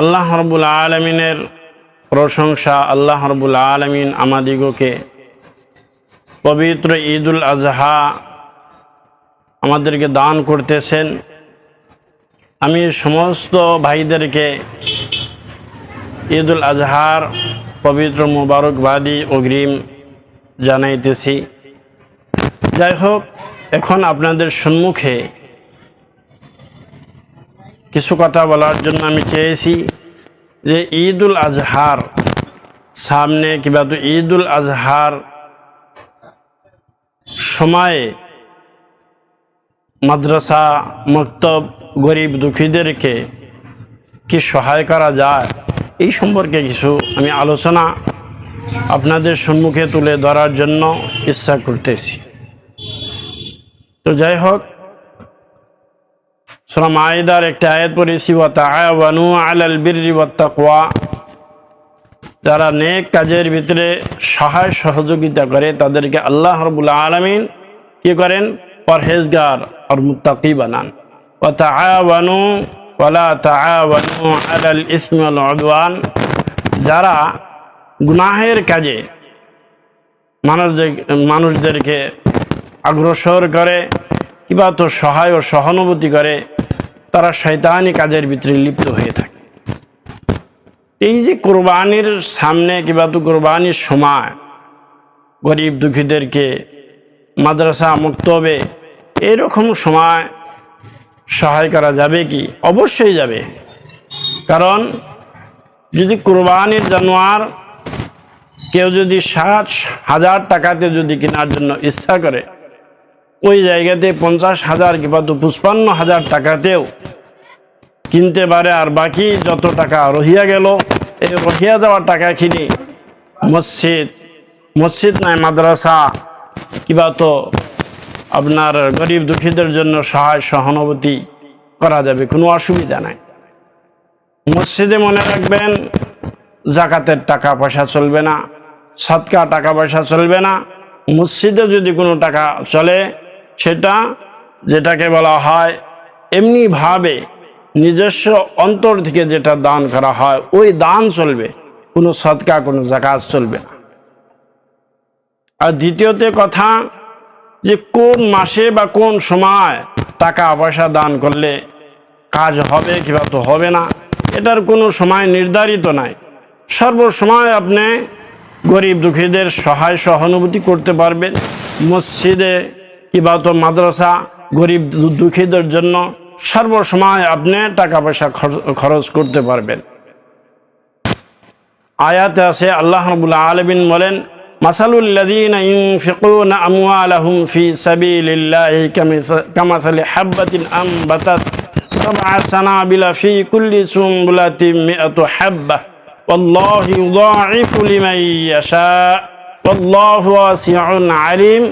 আল্লাহ রবুল আলমিনের প্রশংসা আল্লাহ রবুল আলমিন আমাদিগকে পবিত্র ঈদুল আজহা আমাদেরকে দান করতেছেন। আমি সমস্ত ভাইদেরকে ঈদুল আজহার পবিত্র মুবারকবাদী অগ্রিম জানাইতেছি। যাই হোক, এখন আপনাদের সম্মুখে কিছু কথা বলার জন্য আমি চেয়েছি যে ঈদুল আজহার সামনে কিংবা তো ঈদুল আজহার সময়ে মাদ্রাসা মক্তব গরিব দুঃখীদেরকে কি সহায় করা যায়, এই সম্পর্কে কিছু আমি আলোচনা আপনাদের সম্মুখে তুলে ধরার জন্য ইচ্ছা করতেছি। তো যাই হোক সুরা মাইদার একটা আয়াত পড়েছি, ওয়া তাআওয়ানু আলাল বিররি ওয়াত যারা নেক কাজের ভিতরে সহায় সহযোগিতা করে, তাদেরকে আল্লাহ রাব্বুল আলামিন কি করেন? পরহেজগার আর মুত্তাকি বানান। ওয়া তাআওয়ানু ওয়ালা তাআওয়ানু আলাল ইসমি ওয়াল যারা গুনাহের কাজে মানুষদের, মানুষদেরকে অগ্রসর করে, কিংবা তো সহায় ও সহানুভূতি করে তারা শয়তানি কাজের ভিতরে লিপ্ত হয়ে থাকে। এই যে কোরবানির সামনে কিংবা তো কোরবানির সময় গরিব দুঃখীদেরকে মাদ্রাসা মুক্তবে এরকম সময় সহায় করা যাবে কি? অবশ্যই যাবে। কারণ যদি কোরবানির জানোয়ার কেউ যদি ষাট হাজার টাকাতে যদি কেনার জন্য ইচ্ছা করে ওই জায়গাতে পঞ্চাশ হাজার কিংবা পঁচপান্ন হাজার টাকাতেও কিনতে পারে। আর বাকি যত টাকা রহিয়া গেল, এই রহিয়া দেওয়ার টাকা কিনে মসজিদ মসজিদ নাই, মাদ্রাসা, কিংবা তো আপনার গরিব দুঃখীদের জন্য সহায় সহানুভূতি করা যাবে, কোনো অসুবিধা নাই। মসজিদে মনে রাখবেন, জাকাতের টাকা পয়সা চলবে না সৎকা টাকা পয়সা চলবে না। মসজিদে যদি কোনো টাকা চলে সেটা যেটাকে বলা হয় এমনিভাবে নিজস্ব অন্তর থেকে যেটা দান করা হয়, ওই দান চলবে, কোনো সৎকা, কোনো জাকাত চলবে না। আর দ্বিতীয়তে কথা যে কোন মাসে বা কোন সময় টাকা পয়সা দান করলে কাজ হবে কিংবা তো হবে না, এটার কোনো সময় নির্ধারিত নাই। সর্বসময় আপনি গরিব দুঃখীদের সহায় সহানুভূতি করতে পারবেন, মসজিদে ইবাদত, মাদ্রাসা, গরিব দুঃখীদের জন্য সর্বসময় আপনি টাকা পয়সা খরচ করতে পারবেন। আয়াতে আছে, আল্লাহ রবুল্লা আলমিন বলেন আলিম।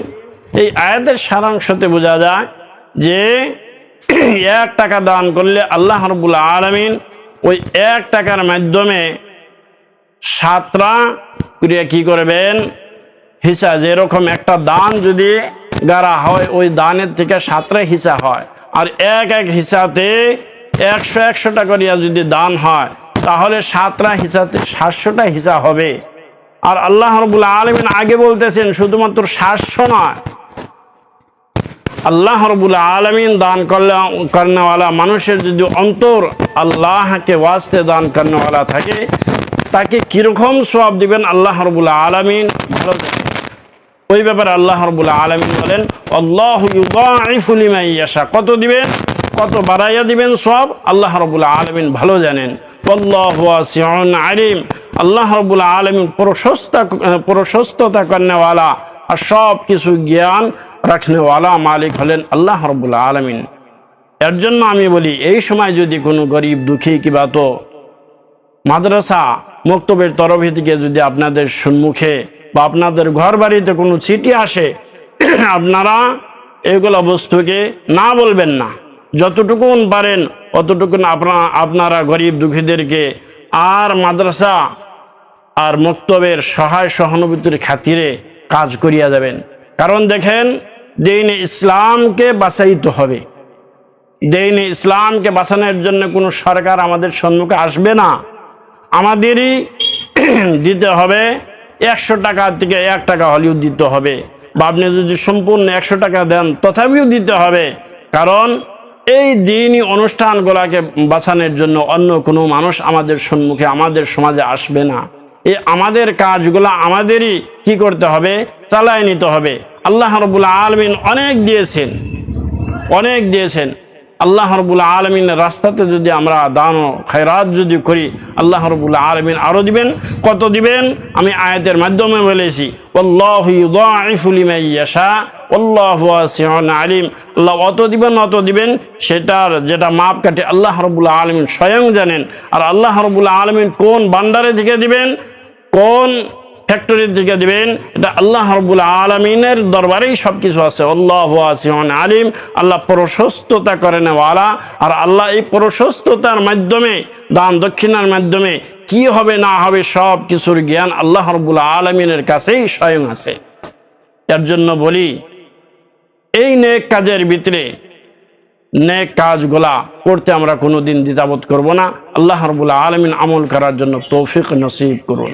এই আয়াতের সারাংশতে বোঝা যায় যে এক টাকা দান করলে আল্লাহ রবুল আলমিন ওই এক টাকার মাধ্যমে সাতটা ক্রিয়া কি করবেন? হিসা, যেরকম একটা দান যদি গাড়া হয়, ওই দানের থেকে সাতটা হিসা হয়। আর এক এক হিসাতে একশো একশোটা করিয়া যদি দান হয়, তাহলে সাতটা হিসাতে সাতশোটা হিসা হবে। আর আল্লাহ রবুল আলমিন আগে বলতেছেন, শুধুমাত্র সাতশো নয় আল্লাহ রবুল আলমিন দান করলে, কর্নেওয়ালা মানুষের যদি অন্তর আল্লাহকে ওয়াস্তে দান কর্নেওয়ালা থাকে, তাকে কীরকম সব দিবেন আল্লাহ রবুল আলমিন? ভালো ওই ব্যাপারে আল্লাহ রবুল আলমিন বলেন, আল্লাহ কত দিবেন? কত বাড়াইয়া দিবেন সব আল্লাহ রবুল আলমিন ভালো জানেন। আলিম। আল্লাহ রবুল আলমিন প্রশস্ত, প্রশস্ততা কর্নেওয়ালা। আর সব কিছু জ্ঞান রাখনেওয়ালা মালিক হলেন আল্লাহ রবুল আলমিন। এর জন্য আমি বলি, এই সময় যদি কোনো গরিব, দুঃখী কিবা তো মাদ্রাসা মক্তবের তরফ থেকে যদি আপনাদের সম্মুখে বা আপনাদের ঘর বাড়িতে কোনো চিঠি আসে, আপনারা এগুলো বস্তুকে না বলবেন না। যতটুকুন পারেন, অতটুকুন আপনারা আপনারা গরিব, দুঃখীদেরকে আর মাদ্রাসা আর মক্তবের সহায় সহানুভূতির খাতিরে কাজ করিয়া যাবেন। কারণ দেখেন দিন ইসলামকে বাঁচাইতে হবে। দেইন ইসলামকে বাঁচানোর জন্য কোনো সরকার আমাদের সম্মুখে আসবে না। আমাদেরই দিতে হবে একশো টাকা থেকে এক টাকা হলেও দিতে হবে। বা আপনি যদি সম্পূর্ণ একশো টাকা দেন, তথাপিও দিতে হবে। কারণ এই দিনই অনুষ্ঠানগুলোকে বাঁচানোর জন্য অন্য কোনো মানুষ আমাদের সম্মুখে, আমাদের সমাজে আসবে না। এই আমাদের কাজগুলো আমাদেরই কি করতে হবে? চালায় নিতে হবে। আল্লাহ রবুল্লা আলমিন অনেক দিয়েছেন। অনেক দিয়েছেন। আল্লাহ রবুল আলমিনের রাস্তাতে যদি আমরা দান খয়রাত যদি করি, আল্লাহ রবুল আলমিন আরও দিবেন। কত দিবেন? আমি আয়াতের মাধ্যমে বলেছি আলিম। আল্লাহ অত দিবেন অত দিবেন। সেটার যেটা মাপ কাটে আল্লাহ রবুল আলমিন স্বয়ং জানেন। আর আল্লাহ রবুল আলমিন কোন বান্ডারে থেকে দিবেন? কোন ফ্যাক্টরির দিকে দিবেন? এটা আল্লাহ রবুল আলমিনের দরবারেই সব কিছু আছে। আল্লাহ আসিমান আলিম। আল্লাহ প্রশস্ততা করে নেওয়ালা। আর আল্লাহ এই প্রশস্ততার মাধ্যমে, দান দক্ষিণার মাধ্যমে কি হবে, না হবে সব কিছুর জ্ঞান আল্লাহ রবুল আলমিনের কাছেই স্বয়ং আছে। এর জন্য বলি, এই নেক কাজের ভিতরে নেক কাজগুলা করতে আমরা কোনোদিন দ্বিধাবোধ করব না। আল্লাহ রবুল্লা আলমিন আমল করার জন্য তৌফিক নসিব করুন।